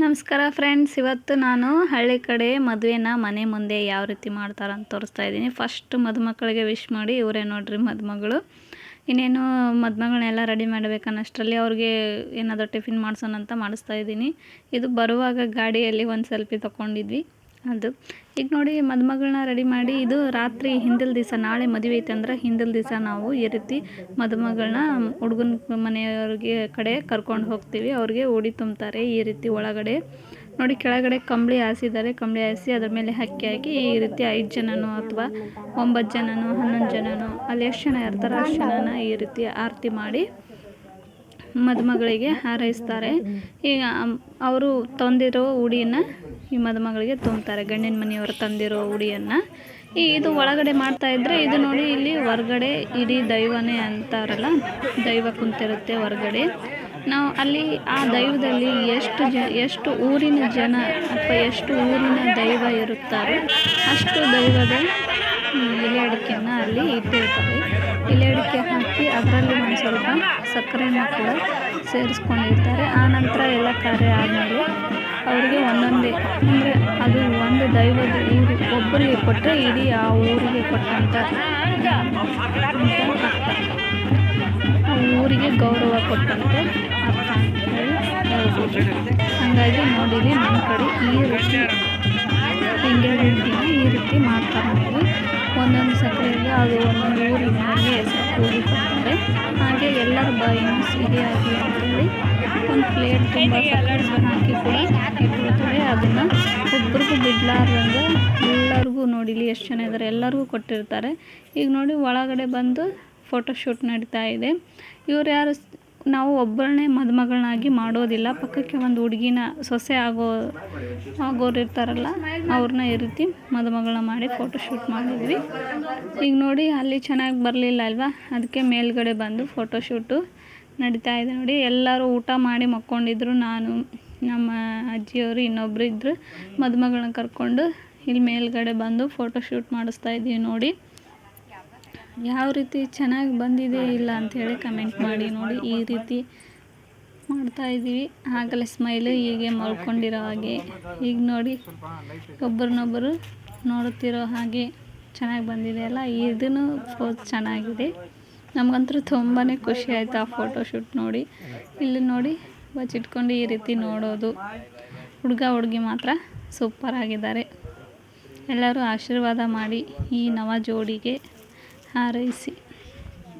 ನಮಸ್ಕಾರ ಫ್ರೆಂಡ್ಸ್ ಇವತ್ತು ನಾನು ಹಳ್ಳಿ ಕಡೆ ಮದುವೆನ ಮನೆ ಮುಂದೆ ಯಾವ ರೀತಿ ಮಾಡ್ತಾರಂತ ತೋರಿಸ್ತಾ ಇದ್ದೀನಿ. ಫಸ್ಟ್ ಮದುಮಕ್ಕಳಿಗೆ ವಿಶ್ ಮಾಡಿ ಇವರೇ ನೋಡ್ರಿ ಮದುಮಗಳು. ಇನ್ನೇನು ಮದುಮಗಳನ್ನೆಲ್ಲ ರೆಡಿ ಮಾಡಬೇಕನ್ನಷ್ಟರಲ್ಲಿ ಅವ್ರಿಗೆ ಏನಾದರೂ ಟಿಫಿನ್ ಮಾಡಿಸೋಣ ಅಂತ ಮಾಡಿಸ್ತಾ ಇದ್ದೀನಿ. ಇದು ಬರುವಾಗ ಗಾಡಿಯಲ್ಲಿ ಒಂದು ಸೆಲ್ಫಿ ತೊಗೊಂಡಿದ್ವಿ. ಅದು. ಈಗ ನೋಡಿ ಮದುಮಗಳನ್ನ ರೆಡಿ ಮಾಡಿ ಇದು ರಾತ್ರಿ ಹಿಂದಿಲ್ ದಿವಸ, ನಾಳೆ ಮದುವೆ ಐತೆ ಅಂದ್ರೆ ಹಿಂದಿಲ್ ದಿವಸ ನಾವು ಈ ರೀತಿ ಮದುಮಗಳನ್ನ ಹುಡುಗನ ಮನೆಯವ್ರಿಗೆ ಕಡೆ ಕರ್ಕೊಂಡು ಹೋಗ್ತೀವಿ. ಅವ್ರಿಗೆ ಉಡಿ ತುಂಬ್ತಾರೆ ಈ ರೀತಿ ಒಳಗಡೆ. ನೋಡಿ, ಕೆಳಗಡೆ ಕಂಬಳಿ ಹಾಸಿದ್ದಾರೆ. ಕಂಬಳಿ ಹಾಸಿ ಅದ್ರ ಮೇಲೆ ಹಕ್ಕಿ ಹಾಕಿ ಈ ರೀತಿ ಐದು ಜನನೋ ಅಥವಾ ಒಂಬತ್ತು ಜನನೋ, ಹನ್ನೊಂದು ಜನನೋ, ಅಲ್ಲಿ ಎಷ್ಟು ಜನ ಇರ್ತಾರೆ ಅಷ್ಟು ಜನನ ಈ ರೀತಿ ಆರತಿ ಮಾಡಿ ಮದುಮಗಳಿಗೆ ಹಾರೈಸ್ತಾರೆ. ಈಗ, ಅವರು ತಂದಿರೋ ಉಡಿಯನ್ನು ಈ ಮದುಮಗಳಿಗೆ ತುಂಬ್ತಾರೆ ಗಂಡಿನ ಮನೆಯವರು ತಂದಿರೋ ಉಡಿಯನ್ನು. ಈ ಇದು ಒಳಗಡೆ ಮಾಡ್ತಾ ಇದ್ರೆ ಇದು ನೋಡಿ ಇಲ್ಲಿ ಹೊರಗಡೆ ಇಡೀ ದೈವನೇ ಅಂತಾರಲ್ಲ, ದೈವ ಕುಂತಿರುತ್ತೆ ಹೊರಗಡೆ. ನಾವು ಅಲ್ಲಿ ಆ ದೈವದಲ್ಲಿ ಎಷ್ಟು ಜ, ಎಷ್ಟು ಊರಿನ ಜನ ಅಥವಾ ಎಷ್ಟು ಊರಿನ ದೈವ ಇರುತ್ತಾರೋ ಅಷ್ಟು ದೈವದ ಎಲೆ ಅಡಿಕೆಯನ್ನು ಅಲ್ಲಿ ಇಟ್ಟಿರ್ತಾರೆ. ಎಲೆ ಅಡಿಕೆ ಹಾಕಿ ಅದರಲ್ಲಿ ಒಂದು ಸ್ವಲ್ಪ ಸಕ್ಕರೆನ ಕೂಡ ಸೇರಿಸ್ಕೊಂಡಿರ್ತಾರೆ. ಆ ನಂತರ ಎಲ್ಲ ಕಾರ್ಯ ಆದಮೇಲೆ ಅವರಿಗೆ ಒಂದೊಂದೇ. ಅಂದರೆ ಅದು ಒಂದು ದೈವದ ಊರು. ಒಬ್ಬರಿಗೆ ಕೊಟ್ಟರೆ ಇಡೀ ಆ ಊರಿಗೆ ಕೊಟ್ಟಂತ. ಊರಿಗೆ ಗೌರವ ಕೊಟ್ಟಂತೆ ಅರ್ಥ ಅಂತೇಳಿ ಹೇಳ್ಬೋದು ಹಾಗಾಗಿ ನೋಡಿರಿ ನಮ್ಮ ಕಡೆ ಈ ರೀತಿ. ಎಂಗೇಜ್ಮೆಂಟಿನ ಈ ರೀತಿ ನೋಡಿ ಒಂದೊಂದು ಸಕ್ಕರೆಯಲ್ಲಿ ಅದು ಒಂದೊಂದು ಊರಿನ ಹೆಸರು ಕೂಗಿ ಕೊಡ್ತಾರೆ ಹಾಗೆ ಎಲ್ಲರ ಬಾಯಿನೂ ಸಿಹಿಯಾಗಿ ಅಂತೇಳಿ ಒಂದು ಪ್ಲೇಟ್ ತುಂಬ ಸಕ್ಕರೆ ಹಾಕಿ ಕೂಡ ಇಟ್ಕೊಳ್ತಾರೆ ಅದನ್ನು ಒಬ್ರಿಗೂ ಬಿಡ್ಲಾರ್ದಂಗೆ ಎಲ್ಲರಿಗೂ ನೋಡಿಲಿ ಎಷ್ಟು ಜನ ಇದ್ದಾರೆ ಎಲ್ಲರಿಗೂ ಕೊಟ್ಟಿರ್ತಾರೆ. ಈಗ ನೋಡಿ, ಒಳಗಡೆ ಬಂದು ಫೋಟೋಶೂಟ್ ನಡೀತಾ ಇದೆ. ಇವ್ರು ಯಾರು ನಾವು ಒಬ್ಬರನ್ನೇ ಮದುಮಗಳನ್ನಾಗಿ ಮಾಡೋದಿಲ್ಲ. ಪಕ್ಕಕ್ಕೆ ಒಂದು ಹುಡುಗಿನ ಸೊಸೆ ಆಗೋ, ಆಗೋರು ಇರ್ತಾರಲ್ಲ, ಅವ್ರನ್ನ ಈ ರೀತಿ ಮದುಮಗಳನ್ನ ಮಾಡಿ ಫೋಟೋಶೂಟ್ ಮಾಡಿದ್ವಿ. ಈಗ ನೋಡಿ, ಅಲ್ಲಿ ಚೆನ್ನಾಗಿ ಬರಲಿಲ್ಲ ಅಲ್ವಾ? ಅದಕ್ಕೆ ಮೇಲ್ಗಡೆ ಬಂದು ಫೋಟೋಶೂಟು ನಡೀತಾ ಇದೆ ನೋಡಿ. ಎಲ್ಲರೂ ಊಟ ಮಾಡಿ ಮಕ್ಕೊಂಡಿದ್ರು. ನಾನು, ನಮ್ಮ ಅಜ್ಜಿಯವರು ಇನ್ನೊಬ್ಬರು ಇದ್ದರು ಮದುಮಗಳನ್ನ ಕರ್ಕೊಂಡು ಇಲ್ಲಿ ಮೇಲ್ಗಡೆ ಬಂದು ಫೋಟೋಶೂಟ್ ಮಾಡಿಸ್ತಾ ಇದ್ದೀವಿ ನೋಡಿ. ಯಾವ ರೀತಿ ಚೆನ್ನಾಗಿ ಬಂದಿದೆ ಇಲ್ಲ ಅಂಥೇಳಿ ಕಮೆಂಟ್ ಮಾಡಿ ನೋಡಿ ಈ ರೀತಿ ಮಾಡ್ತಾ ಇದ್ದೀವಿ. ಆಗಲೇ ಸ್ಮೈಲು ಹೀಗೆ ಮಲ್ಕೊಂಡಿರೋ ಹಾಗೆ. ಈಗ ನೋಡಿ ಒಬ್ಬರನ್ನೊಬ್ಬರು ನೋಡುತ್ತಿರೋ ಹಾಗೆ ಚೆನ್ನಾಗಿ ಬಂದಿದೆ ಅಲ್ಲ? ಇದನ್ನು ಫೋಸ್ ಚೆನ್ನಾಗಿದೆ. ನಮಗಂತೂ ತುಂಬಾ ಖುಷಿ ಆಯಿತು ಆ ಫೋಟೋಶೂಟ್ ನೋಡಿ. ಇಲ್ಲಿ ನೋಡಿ ಬಚ್ಚಿಟ್ಕೊಂಡು ಈ ರೀತಿ ನೋಡೋದು. ಹುಡುಗ ಹುಡುಗಿ ಮಾತ್ರ ಸೂಪರ್ ಆಗಿದ್ದಾರೆ. ಎಲ್ಲರೂ ಆಶೀರ್ವಾದ ಮಾಡಿ ಈ ನವ ಜೋಡಿಗೆ ಹಾರೈಸಿ.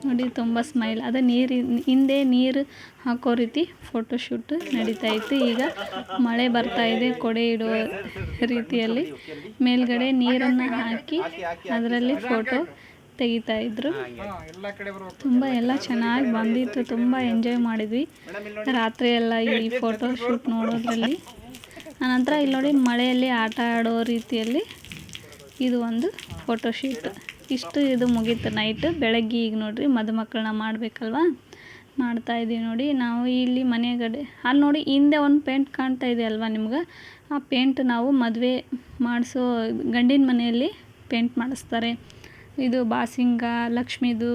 ನೋಡಿ, ತುಂಬ ಸ್ಮೈಲ್ ಅದೇ ನೀರು, ಹಿಂದೆ ನೀರು ಹಾಕೋ ರೀತಿ ಫೋಟೋಶೂಟ್ ನಡೀತಾ ಇತ್ತು. ಈಗ ಮಳೆ ಬರ್ತಾ ಇದೆ ಕೊಡೆ ಇಡೋ ರೀತಿಯಲ್ಲಿ. ಮೇಲ್ಗಡೆ ನೀರನ್ನು ಹಾಕಿ ಅದರಲ್ಲಿ ಫೋಟೋ ತೆಗಿತಾ ಇದ್ರು. ತುಂಬ ಎಲ್ಲ ಚೆನ್ನಾಗಿ ಬಂದಿತ್ತು. ತುಂಬ ಎಂಜಾಯ್ ಮಾಡಿದ್ವಿ. ರಾತ್ರಿ ಎಲ್ಲ ಈ ಫೋಟೋ ಶೂಟ್ ನೋಡೋದ್ರಲ್ಲಿ. ಆನಂತರ ಇಲ್ಲಿ ನೋಡಿ, ಮಳೆಯಲ್ಲಿ ಆಟ ಆಡೋ ರೀತಿಯಲ್ಲಿ ಇದು ಒಂದು ಫೋಟೋಶೂಟ್ ಇಷ್ಟು ಇದು ಮುಗೀತು ನೈಟ್ ಬೆಳಗ್ಗೆ ಈಗ ನೋಡಿರಿ ಮದುಮಕ್ಕಳನ್ನ ಮಾಡಬೇಕಲ್ವಾ? ಮಾಡ್ತಾ ಇದ್ದೀವಿ ನೋಡಿ. ನಾವು ಇಲ್ಲಿ ಮನೆಗಡೆ ಅಲ್ಲಿ ನೋಡಿ ಹಿಂದೆ ಒಂದು ಪೇಂಟ್ ಕಾಣ್ತಾ ಇದೆ ಅಲ್ವಾ ನಿಮ್ಗೆ? ಆ ಪೇಂಟ್ ನಾವು ಮದುವೆ ಮಾಡಿಸೋ ಗಂಡಿನ ಮನೆಯಲ್ಲಿ ಪೇಂಟ್ ಮಾಡಿಸ್ತಾರೆ. ಇದು ಬಾಸಿಂಗ, ಲಕ್ಷ್ಮೀದು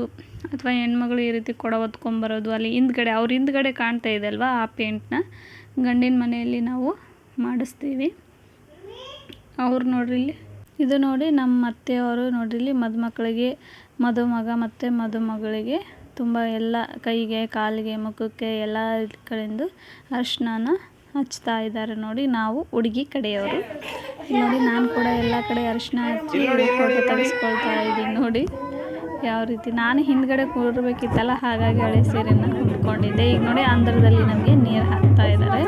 ಅಥವಾ ಹೆಣ್ಮಗಳು ಈ ರೀತಿ ಕೊಡ ಹೊತ್ಕೊಂಬರೋದು ಅಲ್ಲಿ ಹಿಂದ್ಗಡೆ ಅವ್ರ ಹಿಂದ್ಗಡೆ ಕಾಣ್ತಾ ಇದೆ ಅಲ್ವಾ ಆ ಪೇಂಟ್ನ ಗಂಡಿನ ಮನೆಯಲ್ಲಿ ನಾವು ಮಾಡಿಸ್ತೀವಿ. ಅವ್ರು ನೋಡ್ರಿ ಇಲ್ಲಿ ಇದು ನೋಡಿ ನಮ್ಮ ಅತ್ತೆಯವರು ನೋಡಿ ಇಲ್ಲಿ ಮದುಮಕ್ಕಳಿಗೆ ಮದುಮಗ ಮತ್ತು ಮದುಮಗಳಿಗೆ ತುಂಬ ಎಲ್ಲ ಕೈಗೆ ಕಾಲಿಗೆ ಮುಖಕ್ಕೆ ಎಲ್ಲ ಕಡೆಯಿಂದ ಅರ್ಶಿನ ಹಚ್ತಾ ಇದ್ದಾರೆ ನೋಡಿ ನಾವು ಹುಡುಗಿ ಕಡೆಯವರು. ನೋಡಿ ನಾನು ಕೂಡ ಎಲ್ಲ ಕಡೆ ಅರಿಶಿನ ಹಚ್ಚಿ ಫೋಟೋ ತೆಗೆಸ್ಕೊಳ್ತಾ ಇದ್ದೀನಿ ನೋಡಿ ಯಾವ ರೀತಿ. ನಾನು ಹಿಂದ್ಗಡೆ ಕೂರಬೇಕಿತ್ತಲ್ಲ ಹಾಗಾಗಿ ಹಳೆ ಸೀರೆನ ಉಟ್ಕೊಂಡಿದ್ದೆ. ಈಗ ನೋಡಿ ಆಂಧ್ರದಲ್ಲಿ ನಮಗೆ ನೀರು ಹಾಕ್ತಾ ಇದ್ದಾರೆ.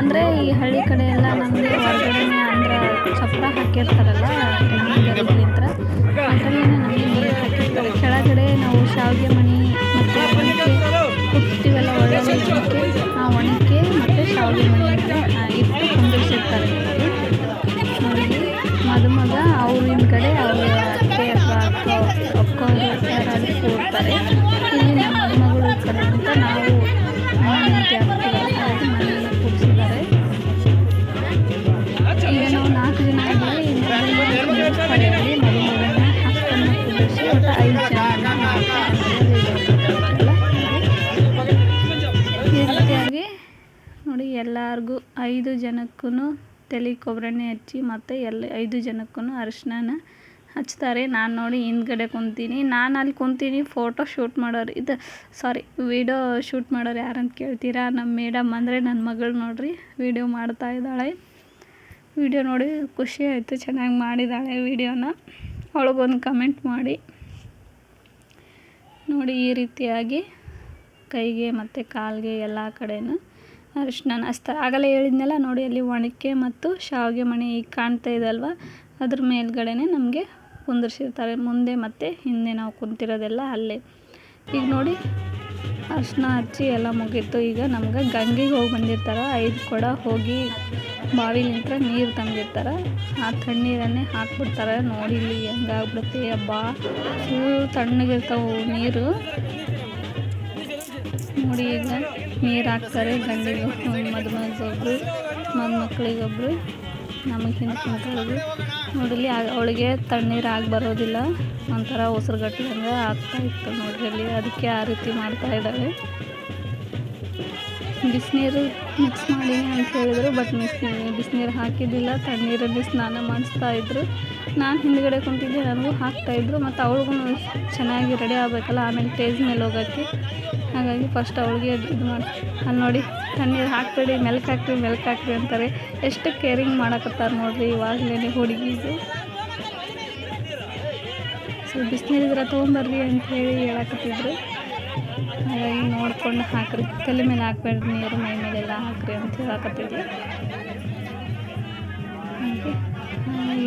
ಅಂದರೆ ಈ ಹಳ್ಳಿ ಕಡೆ ಎಲ್ಲ ನಮಗೆ ಹೊರಗಡೆನೇ ಆಂಧ್ರ ಚಪ್ಪರ ಹಾಕಿರ್ತಾರಲ್ಲ ತೆಂಗಿನಗರಿಲಿಂತ್ರ ಅದರಲ್ಲೇ ನಮಗೆ ಹಾಕಿರ್ತಾರೆ. ಕೆಳಗಡೆ ನಾವು ಶಾವಿಗೆ ಮಣಿ ಮತ್ತು ಒಣಕೆ ಕುಟ್ಟಿವೆಲ್ಲ ಒಳ್ಳೆ ಆ ಒಣಕೆ ಮತ್ತು ಶಾವಿಗೆ ಮಣಿ ಇಟ್ಟು ಕುಂದಿರ್ಸಿರ್ತಾರೆ. ಮದುಮಗ ಅವ್ರ ಹಿಂದ್ಗಡೆ ಅವ್ರ ಅತ್ತೆ ಅಥವಾ ಅಕ್ಕ ಅಕ್ಕ ಯಾರಾದರೂ ಕೂರ್ತಾರೆ. ಐದು ಜನಕ್ಕೂ ತಲೆ ಕೊಬ್ಬರೆಣ್ಣೆ ಹಚ್ಚಿ ಮತ್ತು ಎಲ್ಲ ಐದು ಜನಕ್ಕೂ ಅರಿಶಿನ ಹಚ್ತಾರೆ. ನಾನು ನೋಡಿ ಹಿಂದ್ಗಡೆ ಕುಂತೀನಿ. ನಾನು ಅಲ್ಲಿ ಕುಂತೀನಿ ಫೋಟೋ ಶೂಟ್ ಮಾಡೋರು. ಇದು ಸಾರಿ ವೀಡಿಯೋ ಶೂಟ್ ಮಾಡೋರು ಯಾರಂತ ಕೇಳ್ತೀರಾ? ನಮ್ಮ ಮೇಡಮ್ ಅಂದರೆ ನನ್ನ ಮಗಳು ನೋಡಿರಿ ವೀಡಿಯೋ ಮಾಡ್ತಾ ಇದ್ದಾಳೆ. ವಿಡಿಯೋ ನೋಡಿ ಖುಷಿ ಆಯಿತು, ಚೆನ್ನಾಗಿ ಮಾಡಿದ್ದಾಳೆ ವಿಡಿಯೋನ ಅವಳಿಗೊಂದು ಕಮೆಂಟ್ ಮಾಡಿ. ನೋಡಿ ಈ ರೀತಿಯಾಗಿ ಕೈಗೆ ಮತ್ತು ಕಾಲಿಗೆ ಎಲ್ಲ ಕಡೆನೂ ಅರಿಶಿನ ಹಚ್ತಾರೆ ಆಗಲೇ ಹೇಳಿದ್ನಲ್ಲ ನೋಡಿ ಅಲ್ಲಿ ಒಣಕೆ ಮತ್ತು ಶಾವಿಗೆ ಮಣಿ ಈಗ ಕಾಣ್ತಾ ಇದೆ ಅಲ್ವಾ? ಅದ್ರ ಮೇಲ್ಗಡೆನೇ ನಮಗೆ ಕುಂದಿರ್ಸಿರ್ತಾರೆ. ಮುಂದೆ ಮತ್ತು ಹಿಂದೆ ನಾವು ಕುಂತಿರೋದೆಲ್ಲ ಅಲ್ಲೇ. ಈಗ ನೋಡಿ, ಅರ್ಶಿನ ಹಚ್ಚಿ ಎಲ್ಲ ಮುಗೀತು. ಈಗ ನಮ್ಗೆ ಗಂಗೆಗೆ ಹೋಗಿ ಬಂದಿರ್ತಾರೆ. ಐದು ಕೊಡ ಹೋಗಿ ಬಾವಿಲಿಂತ ನೀರು ತಂದಿರ್ತಾರೆ. ಆ ತಣ್ಣೀರನ್ನೇ ಹಾಕ್ಬಿಡ್ತಾರೆ. ನೋಡಿ ಇಲ್ಲಿ ಹೆಂಗಾಗ್ಬಿಡುತ್ತೆ. ಹಬ್ಬ ಫುಲ್ ತಣ್ಣಗಿರ್ತಾವೆ ನೀರು. ನೋಡಿ ಈಗ ನೀರು ಹಾಕ್ತಾರೆ ಗಂಡಿಗೆ ಮದುಮಗೊಬ್ಬರು ಮದುಮಕ್ಳಿಗೊಬ್ರು ನಮಗೆ ಹಿಂದೆ ಕುಂತವ್ರಿಗೆ ನೋಡಿಲಿ ಅವಳಿಗೆ ತಣ್ಣೀರು ಆಗಿ ಬರೋದಿಲ್ಲ. ಒಂಥರ ಉಸಿರುಗಟ್ಟಿದಂಗೆ ಆಗ್ತಾ ಇತ್ತು ನೋಡ್ರಿ ಅಲ್ಲಿ. ಅದಕ್ಕೆ ಆ ರೀತಿ ಮಾಡ್ತಾ ಇದ್ದಾಳೆ ಬಿಸಿನೀರು ಮಿಕ್ಸ್ ಮಾಡಿ ಅಂತ ಹೇಳಿದರು ಬಟ್ ಮಿಕ್ಸ್ ಬಿಸಿನೀರು ಹಾಕಿದ್ದಿಲ್ಲ. ತಣ್ಣೀರಲ್ಲಿ ಸ್ನಾನ ಮಾಡಿಸ್ತಾ ಇದ್ದರು ನಾನು ಹಿಂದ್ಗಡೆ ಕುಂತಿದ್ದೆ, ನನಗೂ ಹಾಕ್ತಾಯಿದ್ರು ಮತ್ತು ಅವಳಿಗೂ ಚೆನ್ನಾಗಿ ರೆಡಿ ಆಗಬೇಕಲ್ಲ, ಆಮೇಲೆ ಟೇಜ್ ಮೇಲೆ ಹೋಗೋಕ್ಕೆ. ಹಾಗಾಗಿ ಫಸ್ಟ್ ಅವಳಿಗೆ ಇದು ಮಾಡಿ. ಅಲ್ಲಿ ನೋಡಿ, ತಣ್ಣೀರು ಹಾಕ್ಬೇಡಿ ಮೆಲ್ಕು ಹಾಕ್ರಿ ಮೆಲ್ಕು ಹಾಕ್ರಿ ಅಂತಾರೆ. ಎಷ್ಟು ಕೇರಿಂಗ್ ಮಾಡಕತ್ತಾರೆ ನೋಡ್ರಿ ಇವಾಗಲೇ ಹುಡುಗಿಗೆ ಸೊ ಬಿಸಿನೀರಿದ್ರೆ ತೊಗೊಂಬರ್ರಿ ಅಂತ ಹೇಳಿ ಹೇಳಕತ್ತಿದ್ರು. ಹಾಗಾಗಿ ನೋಡ್ಕೊಂಡು ಹಾಕ್ರಿ. ತಲೆ ಮೇಲೆ ಹಾಕ್ಬೇಡ್ರಿ, ನೀರು ಮೈ ಮೇಲೆಲ್ಲ ಹಾಕ್ರಿ ಅಂತ ಹೇಳಕತ್ತಿದ್ರು ಹಾಗೆ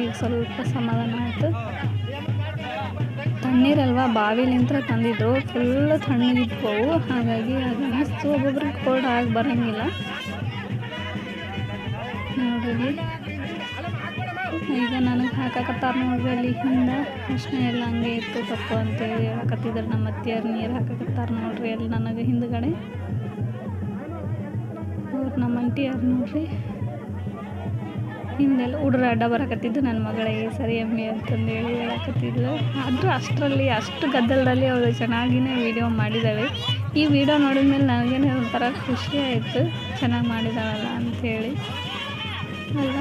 ಈಗ ಸ್ವಲ್ಪ ಸಮಾಧಾನ ಆಯಿತು. ತಣ್ಣೀರಲ್ವಾ? ಬಾವಿಲಿಂತ್ರ ತಂದಿದ್ರು. ಫುಲ್ ತಣ್ಣಗಿದ್ವು. ಹಾಗಾಗಿ ಅದು ಮಸ್ತು ಒಬ್ಬೊಬ್ರಿಗೆ ಕೋಲ್ಡ್ ಆಗಿ ಬರೋಂಗಿಲ್ಲ. ನೋಡಿರಿ. ಈಗ ನನಗೆ ಹಾಕಕತ್ತಾರ ನೋಡ್ರಿ ಅಲ್ಲಿ ಹಿಂದೆ. ಅಷ್ಟೇ ಎಲ್ಲ ಹಂಗೆ ಇತ್ತು ತಪ್ಪು ಅಂತೇಳಿ ಹೇಳಕತ್ತಿದ್ರು. ನಮ್ಮ ಅತ್ತಿಯರು ನೀರು ಹಾಕಕತ್ತಾರ ನೋಡ್ರಿ ಅಲ್ಲಿ ನನಗೆ ಹಿಂದ್ಗಡೆ. ಅವ್ರು ನಮ್ಮ ಅಂಟಿಯಾರು ನೋಡ್ರಿ. ಹಿಂದೆಲ್ಲ ಹುಡ್ರ ಅಡ್ಡ ಬರಕತ್ತಿದ್ದು ನನ್ನ ಮಗಳೇ ಸರಿ ಎಮ್ಮೆ ಅಂತಂದೇಳಿ ಹೇಳಕತ್ತಿದ್ಲು. ಆದರೂ ಅಷ್ಟರಲ್ಲಿ, ಅಷ್ಟು ಗದ್ದಲದಲ್ಲಿ ಅವಳು ಚೆನ್ನಾಗಿನೇ ವೀಡಿಯೋ ಮಾಡಿದ್ದಾಳೆ ಈ ವಿಡಿಯೋ ನೋಡಿದ ಮೇಲೆ ನನಗೇನೆ ಒಂಥರ ಖುಷಿ ಆಯಿತು. ಚೆನ್ನಾಗಿ ಮಾಡಿದಾವಲ್ಲ ಅಂಥೇಳಿ ಅಲ್ಲ.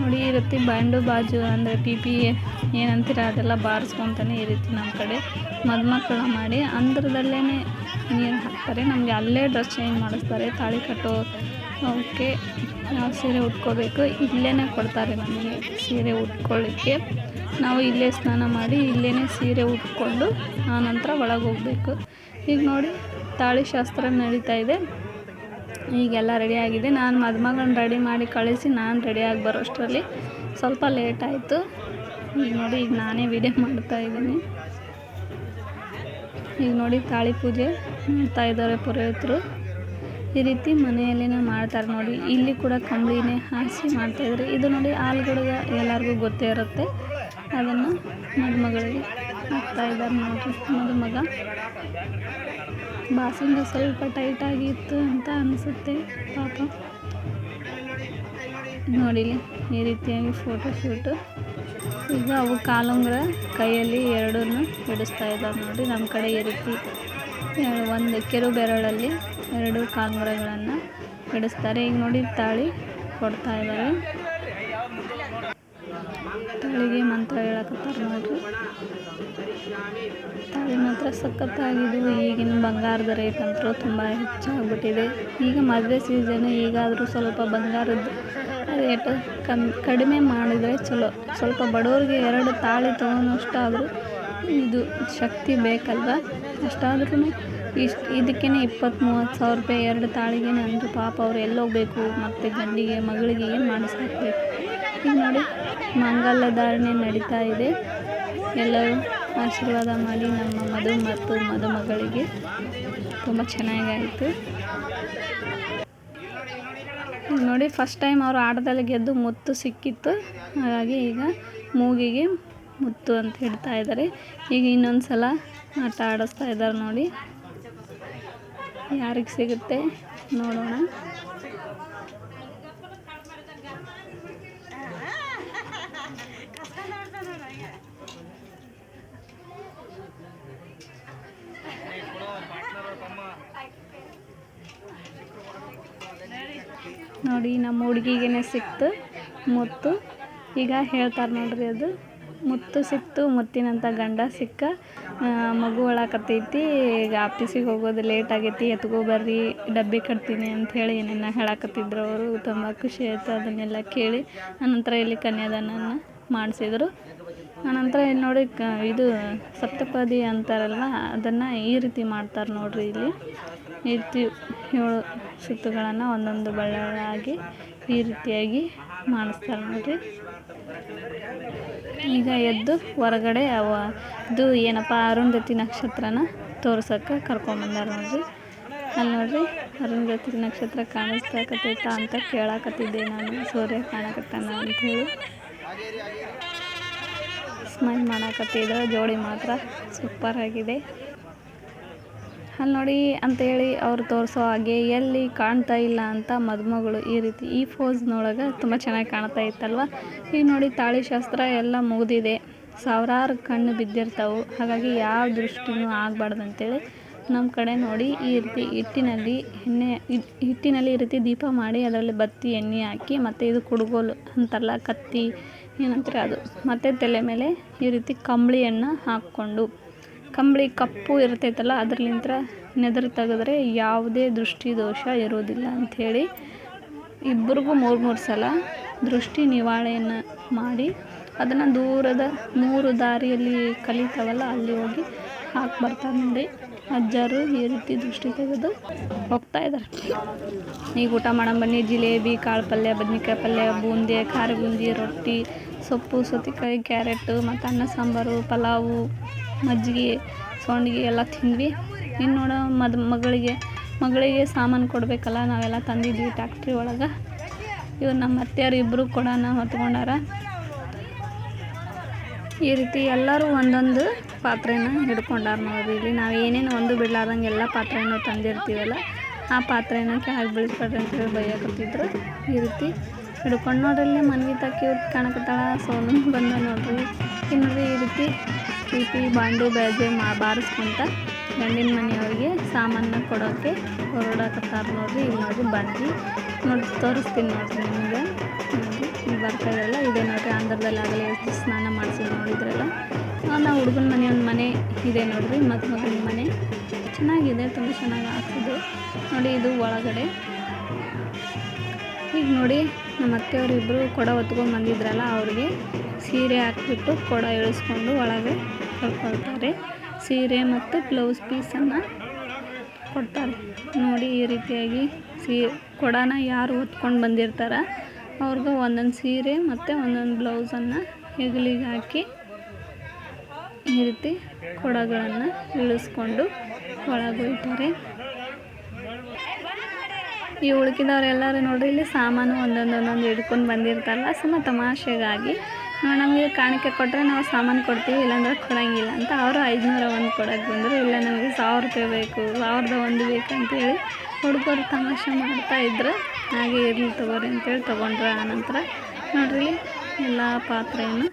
ನೋಡಿ, ಈ ರೀತಿ ಬಂಡು ಬಾಜು ಅಂದರೆ ಪಿ ಪಿ ಏನಂತೀರ, ಅದೆಲ್ಲ ಬಾರಿಸ್ಕೊತಾನೆ ಈ ರೀತಿ ನಮ್ಮ ಕಡೆ. ಮದುಮಕ್ಕಳ ಮಾಡಿ ಅಂದ್ರದಲ್ಲೇ ನೀರು ಹಾಕ್ತಾರೆ. ನಮಗೆ ಅಲ್ಲೇ ಡ್ರೆಸ್ ಚೇಂಜ್ ಮಾಡಿಸ್ತಾರೆ, ತಾಳಿ ಕಟ್ಟೋ ಅವಕ್ಕೆ ನಾವು ಸೀರೆ ಉಟ್ಕೋಬೇಕು. ಇಲ್ಲೇ ಕೊಡ್ತಾರೆ ನಮಗೆ ಸೀರೆ ಉಟ್ಕೊಳ್ಳಿಕ್ಕೆ. ನಾವು ಇಲ್ಲೇ ಸ್ನಾನ ಮಾಡಿ ಇಲ್ಲೇ ಸೀರೆ ಉಟ್ಕೊಂಡು ಆನಂತರ ಒಳಗೆ ಹೋಗಬೇಕು. ಈಗ ನೋಡಿ, ತಾಳಿ ಶಾಸ್ತ್ರ ನಡೀತಾ ಇದೆ. ಈಗೆಲ್ಲ ರೆಡಿಯಾಗಿದೆ ನಾನು ಮದುಮಗಳನ್ನ ರೆಡಿ ಮಾಡಿ ಕಳಿಸಿ ನಾನು ರೆಡಿಯಾಗಿ ಬರೋಷ್ಟರಲ್ಲಿ ಸ್ವಲ್ಪ ಲೇಟ್ ಆಯಿತು. ಈಗ ನೋಡಿ, ಈಗ ನಾನೇ ವಿಡಿಯೋ ಮಾಡ್ತಾ ಇದ್ದೀನಿ. ಈಗ ನೋಡಿ, ತಾಳಿ ಪೂಜೆ ಮಾಡ್ತಾ ಇದ್ದಾರೆ ಪುರೋಹಿತರು. ಈ ರೀತಿ ಮನೆಯಲ್ಲಿನೇ ಮಾಡ್ತಾರೆ ನೋಡಿ. ಇಲ್ಲಿ ಕೂಡ ಕಂಬಳಿನೇ ಹಾಸಿ ಮಾಡ್ತಾಯಿದ್ರು ಇದು ನೋಡಿ ಹಾಲ್ಗಡ್ಗ ಎಲ್ಲರಿಗೂ ಗೊತ್ತೇ ಇರುತ್ತೆ. ಅದನ್ನು ಮದುಮಗಳಿಗೆ ಹಾಕ್ತಾ ಇದ್ದಾರೆ ನೋಡಿರಿ ಮದುಮಗ. ಬಾಸಿಂದ ಸ್ವಲ್ಪ ಟೈಟ್ ಆಗಿತ್ತು ಅಂತ ಅನಿಸುತ್ತೆ ಪಾಪ. ನೋಡಿಲಿ ಈ ರೀತಿಯಾಗಿ ಫೋಟೋ ಶೂಟು ಈಗ ಅವು ಕಾಲುಂಗ್ರ ಕೈಯಲ್ಲಿ ಎರಡನ್ನು ಬಿಡಿಸ್ತಾ ಇದ್ದಾರೆ ನೋಡಿ ನಮ್ಮ ಕಡೆ ಈ ರೀತಿ ಒಂದು ಕೆರು ಬೆರಳಲ್ಲಿ ಎರಡು ಕಾಲುಂಗ್ರಗಳನ್ನು ಬಿಡಿಸ್ತಾರೆ ಈಗ ನೋಡಿ, ತಾಳಿ ಕೊಡ್ತಾ ಇದ್ದಾರೆ ತಾಳಿಗೆ ಮಂತ್ರ ಹೇಳಕತ್ತಾರೆ ನೋಡ್ರಿ. ತಾಳಿ ಮಾತ್ರ ಸಖತ್ತಾಗಿದ್ದು ಈಗಿನ ಬಂಗಾರದ ರೇಟ್ ಅಂತೂ ತುಂಬ ಹೆಚ್ಚಾಗ್ಬಿಟ್ಟಿದೆ. ಈಗ ಮದುವೆ ಸೀಸನ್ ಈಗಾದರೂ ಸ್ವಲ್ಪ ಬಂಗಾರದ ರೇಟ್ ಕಮ್, ಕಡಿಮೆ ಮಾಡಿದರೆ ಚಲೋ. ಸ್ವಲ್ಪ ಬಡವ್ರಿಗೆ ಎರಡು ತಾಳಿ ತೊಗೊಳೋಷ್ಟಾದರೂ ಇದು ಶಕ್ತಿ ಬೇಕಲ್ವ? ಅಷ್ಟಾದ್ರೂ ಇಷ್ಟು ಇದಕ್ಕೇ ಇಪ್ಪತ್ತು ಮೂವತ್ತು ಸಾವಿರ ರೂಪಾಯಿ ಎರಡು ತಾಳಿಗೆ ಅಂದರು ಪಾಪ ಅವ್ರು ಎಲ್ಲೋಗಬೇಕು ಮತ್ತು ಗಂಡಿಗೆ ಮಗಳಿಗೆ ಏನು ಮಾಡಿಸ್ಬೇಕು ಈಗ ನೋಡಿ ಮಂಗಲ ಧಾರಣೆ ನಡೀತಾ ಇದೆ. ಎಲ್ಲರೂ ಆಶೀರ್ವಾದ ಮಾಡಿ ನಮ್ಮ ಮಧು ಮತ್ತು ಮದುಮಗಳಿಗೆ ತುಂಬ ಚೆನ್ನಾಗಾಯಿತು. ನೋಡಿ ಫಸ್ಟ್ ಟೈಮ್ ಅವರು ಆಟದಲ್ಲಿ ಗೆದ್ದು ಮುತ್ತು ಸಿಕ್ಕಿತ್ತು. ಹಾಗಾಗಿ ಈಗ ಮೂಗಿಗೆ ಮುತ್ತು ಅಂತ ಹೇಳ್ತಾ ಇದ್ದಾರೆ. ಈಗ ಇನ್ನೊಂದು ಸಲ ಆಟ ಆಡಿಸ್ತಾ ಇದ್ದಾರೆ ನೋಡಿ. ಯಾರಿಗೆ ಸಿಗುತ್ತೆ ನೋಡೋಣ. ನೋಡಿ, ನಮ್ಮ ಹುಡುಗಿಗೇನೆ ಸಿಕ್ತು ಮುತ್ತು. ಈಗ ಹೇಳ್ತಾರೆ ನೋಡ್ರಿ ಅದು. ಮುತ್ತು ಸಿಕ್ತು ಮುತ್ತಿನಂಥ ಗಂಡ ಸಿಕ್ಕ. ಮಗು ಅಳಾಕತ್ತೈತಿ ಈಗ ಆಪೀಸಿಗೆ ಹೋಗೋದು ಲೇಟ್ ಆಗೈತಿ, ಎತ್ಕೊ ಬರ್ರಿ, ಡಬ್ಬಿ ಕಟ್ತೀನಿ ಅಂಥೇಳಿ ಏನೇನ ಹೇಳಕತ್ತಿದ್ರು ಅವರು. ತುಂಬ ಖುಷಿ ಆಯಿತು ಅದನ್ನೆಲ್ಲ ಕೇಳಿ. ಆನಂತರ ಇಲ್ಲಿ ಕನ್ಯಾದಾನನ ಮಾಡಿಸಿದ್ರು. ಆನಂತರ ಇಲ್ಲಿ ನೋಡಿ, ಕ, ಇದು ಸಪ್ತಪದಿ ಅಂತಾರಲ್ಲ ಅದನ್ನು ಈ ರೀತಿ ಮಾಡ್ತಾರೆ ನೋಡ್ರಿ ಇಲ್ಲಿ. ಈ ರೀತಿ ಏಳು ಸುತ್ತುಗಳನ್ನು ಒಂದೊಂದು ಬಳ್ಳಾಗಿ ಈ ರೀತಿಯಾಗಿ ಮಾಡಿಸ್ತಾರೆ ನೋಡ್ರಿ. ಈಗ ಎದ್ದು ಹೊರಗಡೆ ಅವ, ಇದು ಏನಪ್ಪ ಅರುಂಧತಿ ನಕ್ಷತ್ರನ ತೋರ್ಸಕ್ಕೆ ಕರ್ಕೊಂಬಂದಾರ ನೋಡ್ರಿ. ಅಲ್ಲಿ ನೋಡ್ರಿ, ಅರುಂಧತಿ ನಕ್ಷತ್ರ ಕಾಣಿಸ್ತಾಕತ್ತೈತಾ ಅಂತ ಕೇಳಾಕತ್ತಿದ್ದೆ ನಾನು, ಸೂರ್ಯ ಕಾಣಕತ್ತಾನ ಅಂಥೇಳಿ. ಸ್ಮೈಲ್ ಮಾಡಾಕತ್ತಿದ್ರು, ಜೋಡಿ ಮಾತ್ರ ಸೂಪರ್ ಆಗಿದೆ. ಅಲ್ಲಿ ನೋಡಿ ಅಂತೇಳಿ ಅವ್ರು ತೋರಿಸೋ ಹಾಗೆ ಎಲ್ಲಿ ಕಾಣ್ತಾ ಇಲ್ಲ ಅಂತ ಮದುಮಗಳು ಈ ರೀತಿ ಈ ಫೋಸ್ನೊಳಗೆ ತುಂಬ ಚೆನ್ನಾಗಿ ಕಾಣ್ತಾ ಇತ್ತಲ್ವ? ಈಗ ನೋಡಿ ತಾಳಿ ಶಾಸ್ತ್ರ ಎಲ್ಲ ಮುಗಿದಿದೆ. ಸಾವಿರಾರು ಕಣ್ಣು ಬಿದ್ದಿರ್ತಾವೆ. ಹಾಗಾಗಿ ಯಾವ ದೃಷ್ಟಿನೂ ಆಗಬಾರ್ದು ಅಂತೇಳಿ ನಮ್ಮ ಕಡೆ ನೋಡಿ ಈ ರೀತಿ ಹಿಟ್ಟಿನಲ್ಲಿ ಎಣ್ಣೆ ಹಿಟ್- ಹಿಟ್ಟಿನಲ್ಲಿ ಈ ರೀತಿ ದೀಪ ಮಾಡಿ ಅದರಲ್ಲಿ ಬತ್ತಿ, ಎಣ್ಣೆ ಹಾಕಿ ಮತ್ತು ಇದು ಕುಡುಗೋಲು ಅಂತಲ್ಲ ಕತ್ತಿ ಏನಂತಾರೆ ಅದು. ಮತ್ತು ತಲೆ ಮೇಲೆ ಈ ರೀತಿ ಕಂಬಳಿಯನ್ನು ಹಾಕ್ಕೊಂಡು ಕಂಬಳಿ ಕಪ್ಪು ಇರ್ತೈತಲ್ಲ ಅದ್ರಲಿಂತ್ರ ನೆದರ್ ತೆಗೆದ್ರೆ ಯಾವುದೇ ದೃಷ್ಟಿ ದೋಷ ಇರೋದಿಲ್ಲ ಅಂಥೇಳಿ ಇಬ್ಬರಿಗೂ ಮೂರು ಮೂರು ಸಲ ದೃಷ್ಟಿ ನಿವಾರಣೆಯನ್ನು ಮಾಡಿ ಅದನ್ನು ದೂರದ ಮೂರು ದಾರಿಯಲ್ಲಿ ಕಲಿತಾವಲ್ಲ, ಅಲ್ಲಿ ಹೋಗಿ ಹಾಕಿ ಬರ್ತಾರೆ ನೋಡಿ ಅಜ್ಜರು ಈ ರೀತಿ ದೃಷ್ಟಿ ತೆಗೆದು ಹೋಗ್ತಾ ಇದ್ದಾರೆ ಈಗ ಊಟ ಮಾಡೋ ಬನ್ನಿ, ಜಿಲೇಬಿ, ಕಾಳು ಪಲ್ಯ, ಬದ್ನಿಕಾಯಿ ಪಲ್ಯ, ಬೂಂದಿ, ಖಾರ ಬೂಂದಿ, ರೊಟ್ಟಿ, ಸೊಪ್ಪು, ಸೌತೆಕಾಯಿ, ಕ್ಯಾರೆಟು, ಮತ್ತು ಅನ್ನ ಸಾಂಬಾರು, ಪಲಾವು. ಮಜ್ಜಿಗೆ, ಸಂಡ್ಗೆ ಎಲ್ಲ ತಿಂದ್ವಿ. ಇನ್ನು ನೋಡೋ, ಮದ್, ಮಗಳಿಗೆ ಮಗಳಿಗೆ ಸಾಮಾನು ಕೊಡಬೇಕಲ್ಲ, ನಾವೆಲ್ಲ ತಂದಿದ್ವಿ ಟ್ಯಾಕ್ಟ್ರಿ ಒಳಗೆ. ಇವ್ರು ನಮ್ಮ ಅತ್ತೆಯರು ಇಬ್ಬರು ಕೂಡ ಹೊತ್ಕೊಂಡಾರ. ಈ ರೀತಿ ಎಲ್ಲರೂ ಒಂದೊಂದು ಪಾತ್ರೆನ ಹಿಡ್ಕೊಂಡಾರ ನೋಡಿ ಇಲ್ಲಿ ನಾವು ಏನೇನು ಒಂದು ಬಿಡ್ಲಾರ್ದಂಗೆ ಎಲ್ಲ ಪಾತ್ರೆನ ತಂದಿರ್ತೀವಲ್ಲ, ಆ ಪಾತ್ರೆನ ಕೆಳಗೆ ಬೀಳಿಸ್ಬೇಡ್ರಿ ಅಂತೇಳಿ ಬೈಯಕತ್ತಿದ್ರು. ಈ ರೀತಿ ಹಿಡ್ಕೊಂಡು ನೋಡ್ರಲ್ಲಿ ಮನ್ವಿ ತಕ್ಕಿ ಕಾಣಕತ್ತಾಳ, ಸೋನು ಬಂದ ನೋಡ್ರಿ. ಇನ್ನು ನೋಡ್ರಿ ಈ ರೀತಿ ಪೀಪಿ ಬಾಂಡು ಬೇಜೆ ಮಾ, ಬಾರಿಸ್ಕೊಂತ ಗಂಡಿನ ಮನೆಯವ್ರಿಗೆ ಸಾಮಾನ ಕೊಡೋಕ್ಕೆ ಹೊರಡಕತ್ತಾರ ನೋಡ್ರಿ. ಇಲ್ಲಿ ನೋಡ್ರಿ ಬಂದು ನೋಡಿ ತೋರಿಸ್ತೀನಿ ನೋಡ್ರಿ ನಿಮಗೆ. ನೋಡಿ ಬರ್ತಾ ಇದ್ರಲ್ಲ, ಇದೆ ನೋಡ್ರಿ ಆಂಧ್ರದಲ್ಲಿ ಆಗಲೇ ಎಷ್ಟು ಸ್ನಾನ ಮಾಡಿಸಿ ನೋಡಿದ್ರಲ್ಲ ನಾವು ಹುಡುಗನ ಮನೆ, ಒಂದು ಮನೆ ಇದೆ ನೋಡ್ರಿ ಮತ್ತು ಮಗನ ಮನೆ. ಚೆನ್ನಾಗಿದೆ, ತುಂಬ ಚೆನ್ನಾಗಿ ಆಗ್ತಿದೆ. ನೋಡಿ ಇದು ಒಳಗಡೆ. ಈಗ ನೋಡಿ ನಮ್ಮ ಅತ್ತೆಯವರು ಇಬ್ಬರು ಕೊಡ ಹೊತ್ಕೊಂಡು ಬಂದಿದ್ರಲ್ಲ ಅವ್ರಿಗೆ ಸೀರೆ ಹಾಕ್ಬಿಟ್ಟು ಕೊಡ ಇಳಿಸ್ಕೊಂಡು ಒಳಗೆ ಕರ್ಕೊಳ್ತಾರೆ ಸೀರೆ ಮತ್ತು ಬ್ಲೌಸ್ ಪೀಸನ್ನು ಕೊಡ್ತಾರೆ. ನೋಡಿ ಈ ರೀತಿಯಾಗಿ ಸೀ ಕೊಡನ ಯಾರು ಹೊತ್ಕೊಂಡು ಬಂದಿರ್ತಾರ ಅವ್ರಿಗೂ ಒಂದೊಂದು ಸೀರೆ ಮತ್ತು ಒಂದೊಂದು ಬ್ಲೌಸನ್ನು ಹೆಗಲಿಗೆ ಹಾಕಿ ಈ ರೀತಿ ಕೊಡಗಳನ್ನು ಇಳಿಸ್ಕೊಂಡು ಒಳಗೆ ಹೋಗ್ತಾರೆ. ಈ ಉಳ್ಕಿದವ್ರೆಲ್ಲರೂ ನೋಡ್ರಿ, ಇಲ್ಲಿ ಸಾಮಾನು ಒಂದೊಂದು ಒಂದೊಂದು ಹಿಡ್ಕೊಂಡು ಬಂದಿರ್ತಾರಲ್ಲ ಸುಮ್ಮ ತಮಾಷೆಗಾಗಿ ನಾವು ನಮಗೆ ಕಾಣಿಕೆ ಕೊಟ್ಟರೆ ನಾವು ಸಾಮಾನು ಕೊಡ್ತೀವಿ, ಇಲ್ಲಾಂದ್ರೆ ಕೊಡೋಂಗಿಲ್ಲ ಅಂತ ಅವರು ಐದುನೂರ ಒಂದು ಕೊಡೋಕೆ ಬಂದರು. ಇಲ್ಲ, ನಮಗೆ ಸಾವಿರ ರೂಪಾಯಿ ಬೇಕು, ಸಾವಿರದ ಒಂದು ಬೇಕು ಅಂತೇಳಿ ಹುಡುಗರು ತಮಾಷೆ ಮಾಡ್ತಾಯಿದ್ರು ಹಾಗೆ ಇರಲಿ ತಗೋರಿ ಅಂತೇಳಿ ತೊಗೊಂಡ್ರು ಆನಂತರ ನೋಡ್ರಿ, ಎಲ್ಲ ಪಾತ್ರೆಯನ್ನು